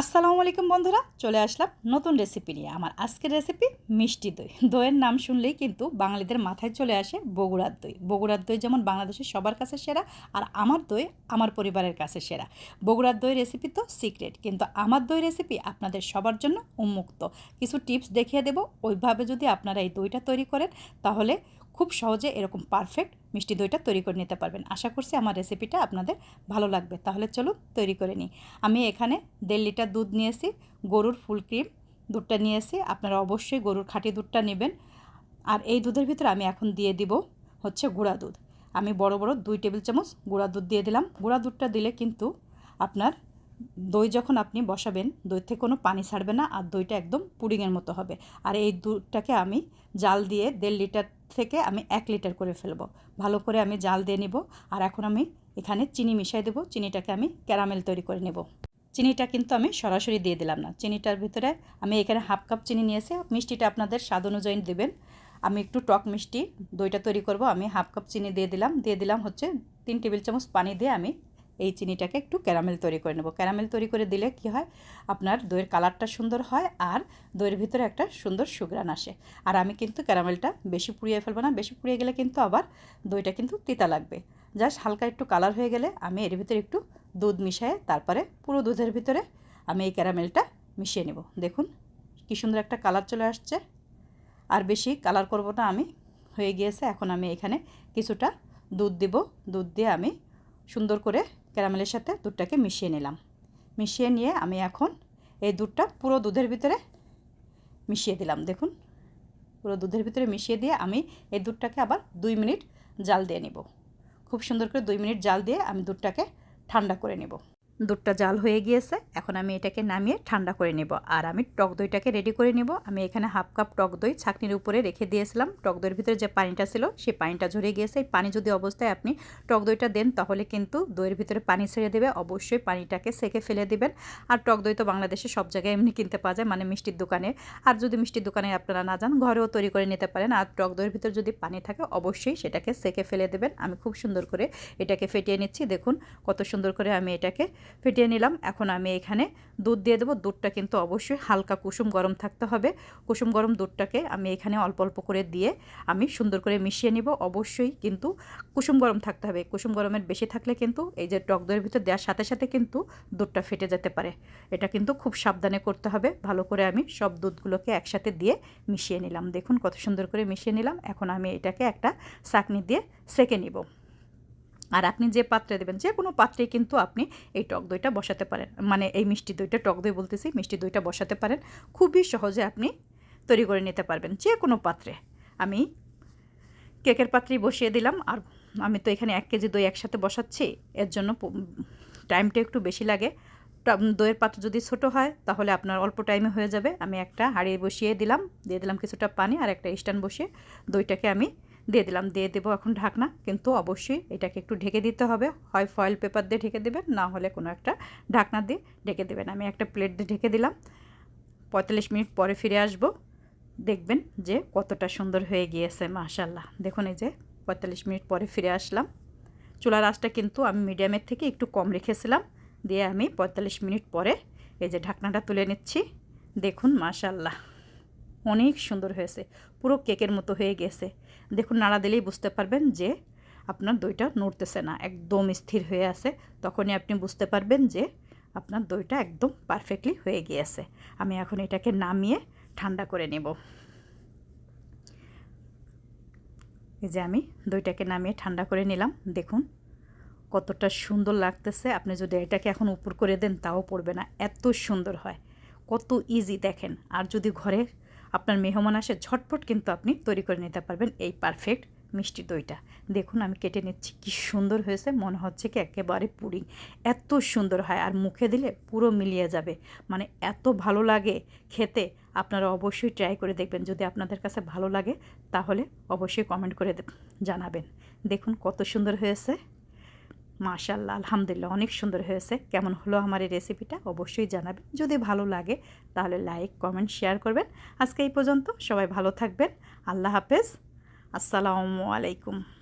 আসসালামু আলাইকুম বন্ধুরা, চলে আসলাম নতুন রেসিপি নিয়ে। আমার আজকের রেসিপি মিষ্টি দই। দইয়ের নাম শুনলেই কিন্তু বাঙালিদের মাথায় চলে আসে বগুড়ার দই। বগুড়ার দই যেমন বাংলাদেশের সবার কাছে সেরা, আর আমার দই আমার পরিবারের কাছে সেরা। বগুড়ার দই রেসিপি তো সিক্রেট কিন্তু আমার দই রেসিপি আপনাদের সবার জন্য উন্মুক্ত। কিছু টিপস দেখিয়ে দেব। ওইভাবে যদি আপনারা এই দইটা তৈরি করেন, তাহলে খুব সহজে এরকম পারফেক্ট মিষ্টি দইটা তৈরি করে নিতে পারবেন। আশা করছি আমার রেসিপিটা আপনাদের ভালো লাগবে। তাহলে চলুন তৈরি করে নিই। আমি এখানে দেড় লিটার দুধ নিয়েছি, গরুর ফুল ক্রিম দুধটা নিয়েছি। আপনারা অবশ্যই গরুর খাঁটি দুধটা নেবেন। আর এই দুধের ভিতরে আমি এখন দিয়ে দিব হচ্ছে গুঁড়া দুধ। আমি বড় বড় দুই টেবিল চামচ গুঁড়া দুধ দিয়ে দিলাম। গুঁড়া দুধটা দিলে কিন্তু আপনার দই যখন আপনি বসাবেন দই থেকে কোনো পানি ছাড়বে না আর দইটা একদম পুডিংয়ের মতো হবে। আর এই দুধটাকে আমি জাল দিয়ে দেড় লিটার থেকে আমি এক লিটার করে ফেলব। ভালো করে আমি জাল দিয়ে নিব আর এখন আমি এখানে চিনি মিশাই দেবো। চিনিটাকে আমি ক্যারামেল তৈরি করে নেব। চিনিটা কিন্তু আমি সরাসরি দিয়ে দিলাম না। চিনিটার ভিতরে আমি এখানে হাফ কাপ চিনি নিয়েছি। মিষ্টিটা আপনাদের স্বাদ অনুযায়ী দেবেন। আমি একটু টক মিষ্টি দইটা তৈরি করব। আমি হাফ কাপ চিনি দিয়ে দিলাম। দিয়ে দিলাম হচ্ছে তিন টেবিল চামচ পানি দিয়ে আমি এই চিনিটাকে একটু ক্যারামেল তৈরি করে নেব। ক্যারামেল তৈরি করে দিলে কি হয়? আপনার দইয়ের কালারটা সুন্দর হয় আর দইয়ের ভিতরে একটা সুন্দর সুগ্রান আসে। আর আমি কিন্তু ক্যারামেলটা বেশি পুড়িয়ে ফেলব না, বেশি পুড়িয়ে গেলে কিন্তু আবার দইটা কিন্তু তিতা লাগবে। জাস্ট হালকা একটু কালার হয়ে গেলে আমি এর ভিতরে একটু দুধ মিশিয়ে তারপরে পুরো দুধের ভিতরে আমি এই ক্যারামেলটা মিশিয়ে নেব। দেখুন কী সুন্দর একটা কালার চলে আসছে। আর বেশি কালার করব না আমি, হয়ে গিয়েছে। এখন আমি এখানে কিছুটা দুধ দিব। দুধ দিয়ে আমি সুন্দর করে ক্যারামেলের সাথে দুধটাকে মিশিয়ে নিলাম। মিশিয়ে নিয়ে আমি এখন এই দুধটা পুরো দুধের ভিতরে মিশিয়ে দিলাম। দেখুন, পুরো দুধের ভিতরে মিশিয়ে দিয়ে আমি এই দুধটাকে আবার দুই মিনিট জাল দিয়ে নেব। খুব সুন্দর করে দুই মিনিট জাল দিয়ে আমি দুধটাকে ঠান্ডা করে নেব। দুধটা জাল হয়ে গিয়েছে। এখন আমি এটাকে নামিয়ে ঠান্ডা করে নেব। আর আমি টক দইটাকে রেডি করে নেব। আমি এখানে হাফ কাপ টক দই ছাকনির উপরে রেখে দিয়েছিলাম। টক দইয়ের ভিতরে যে পানিটা ছিল, সেই পানিটা ঝরে গিয়েছে। এই পানি যদি অবস্থায় আপনি টক দইটা দেন, তাহলে কিন্তু দইয়ের ভিতরে পানি ছেড়ে দেবে। অবশ্যই পানিটাকে সেকে ফেলে দেবেন। আর টক দই তো বাংলাদেশে সব জায়গায় এমনি কিনতে পাওয়া যায় মানে মিষ্টির দোকানে। আর যদি মিষ্টির দোকানে আপনারা না যান, ঘরেও তৈরি করে নিতে পারেন। আর টক দইয়ের ভিতরে যদি পানি থাকে, অবশ্যই সেটাকে সেকে ফেলে দেবেন। আমি খুব সুন্দর করে এটাকে ফেটিয়ে নিচ্ছি। দেখুন কত সুন্দর করে আমি এটাকে ফেটিয়ে নিলাম। এখন আমি এখানে দুধ দিয়ে দেবো। দুধটা কিন্তু অবশ্যই হালকা কুসুম গরম থাকতে হবে। কুসুম গরম দুধটাকে আমি এখানে অল্প অল্প করে দিয়ে আমি সুন্দর করে মিশিয়ে নিব। অবশ্যই কিন্তু কুসুম গরম থাকতে হবে। কুসুম গরমের বেশি থাকলে কিন্তু এই যে টক দইয়ের ভিতর দেওয়ার সাথে সাথে কিন্তু দুধটা ফেটে যেতে পারে। এটা কিন্তু খুব সাবধানে করতে হবে। ভালো করে আমি সব দুধগুলোকে একসাথে দিয়ে মিশিয়ে নিলাম। দেখুন কত সুন্দর করে মিশিয়ে নিলাম। এখন আমি এটাকে একটা চাকনি দিয়ে সেকে নিব। আর আপনি যে পাত্রে দেবেন, যে কোনো পাত্রেই কিন্তু আপনি এই টক দইটা বসাতে পারেন। মানে এই মিষ্টি দইটা, টক দই বলতেছি, মিষ্টি দইটা বসাতে পারেন। খুবই সহজে আপনি তৈরি করে নিতে পারবেন যে কোনো পাত্রে। আমি কেকের পাত্রেই বসিয়ে দিলাম। আর আমি তো এখানে এক কেজি দই একসাথে বসাচ্ছি। এর জন্য টাইমটা একটু বেশি লাগে। দইয়ের পাত্র যদি ছোট হয়, তাহলে আপনার অল্প টাইমে হয়ে যাবে। আমি একটা হাঁড়ি বসিয়ে দিলাম। দিয়ে দিলাম কিছুটা পানি আর একটা স্ট্যান্ড বসিয়ে দইটাকে আমি দিয়ে দিলাম, দিয়ে দেবো এখন ঢাকনা। কিন্তু অবশ্যই এটাকে একটু ঢেকে দিতে হবে। হয় ফয়েল পেপার দিয়ে ঢেকে দেবেন, না হলে কোনো একটা ঢাকনা দিয়ে ঢেকে দেবেন। আমি একটা প্লেট দিয়ে ঢেকে দিলাম। পঁয়তাল্লিশ মিনিট পরে ফিরে আসব। দেখবেন যে কতটা সুন্দর হয়ে গিয়েছে মাশাল্লাহ দেখুন এই যে পঁয়তাল্লিশ মিনিট পরে ফিরে আসলাম। চুলার আঁচটা কিন্তু আমি মিডিয়ামের থেকে একটু কম রেখেছিলাম। দিয়ে আমি পঁয়তাল্লিশ মিনিট পরে এই যে ঢাকনাটা তুলে নিচ্ছি। দেখুন মাশাল্লাহ অনেক সুন্দর হয়েছে, পুরো কেকের মতো হয়ে গেছে। দেখুন, নাড়া দিলেই বুঝতে পারবেন যে আপনার দইটা নড়তেছে না, একদম স্থির হয়ে আছে। তখনই আপনি বুঝতে পারবেন যে আপনার দইটা একদম পারফেক্টলি হয়ে গিয়েছে। আমি এখন এটাকে নামিয়ে ঠান্ডা করে নেব। এই যে আমি দইটাকে নামিয়ে ঠান্ডা করে নিলাম। দেখুন, কতটা সুন্দর লাগতেছে। আপনি যদি এটাকে এখন উপর করে দেন, তাও পড়বে না। এত সুন্দর হয়, কত ইজি দেখেন। আর যদি ঘরে আপনার মেহমান আসে, ঝটপট কিন্তু আপনি তৈরি করে নিতে পারবেন এই পারফেক্ট মিষ্টি দইটা। দেখুন, আমি কেটে নিচ্ছি, কি সুন্দর হয়েছে, মনে হচ্ছে কি একেবারে পুডিং এত সুন্দর হয়, আর মুখে দিলে পুরো মিলিয়ে যাবে। মানে এত ভালো লাগে খেতে, আপনারা অবশ্যই ট্রাই করে দেখবেন। যদি আপনাদের কাছে ভালো লাগে, তাহলে অবশ্যই কমেন্ট করে জানাবেন। দেখুন, কত সুন্দর হয়েছে। মাশাল্লাহ, আলহামদুলিল্লাহ, অনেক সুন্দর হয়েছে। কেমন হলো আমার এই রেসিপিটা অবশ্যই জানাবেন। যদি ভালো লাগে, তাহলে লাইক কমেন্ট শেয়ার করবেন। আজকে এই পর্যন্ত সবাই ভালো থাকবেন। আল্লাহ হাফেজ। আসসালামু আলাইকুম।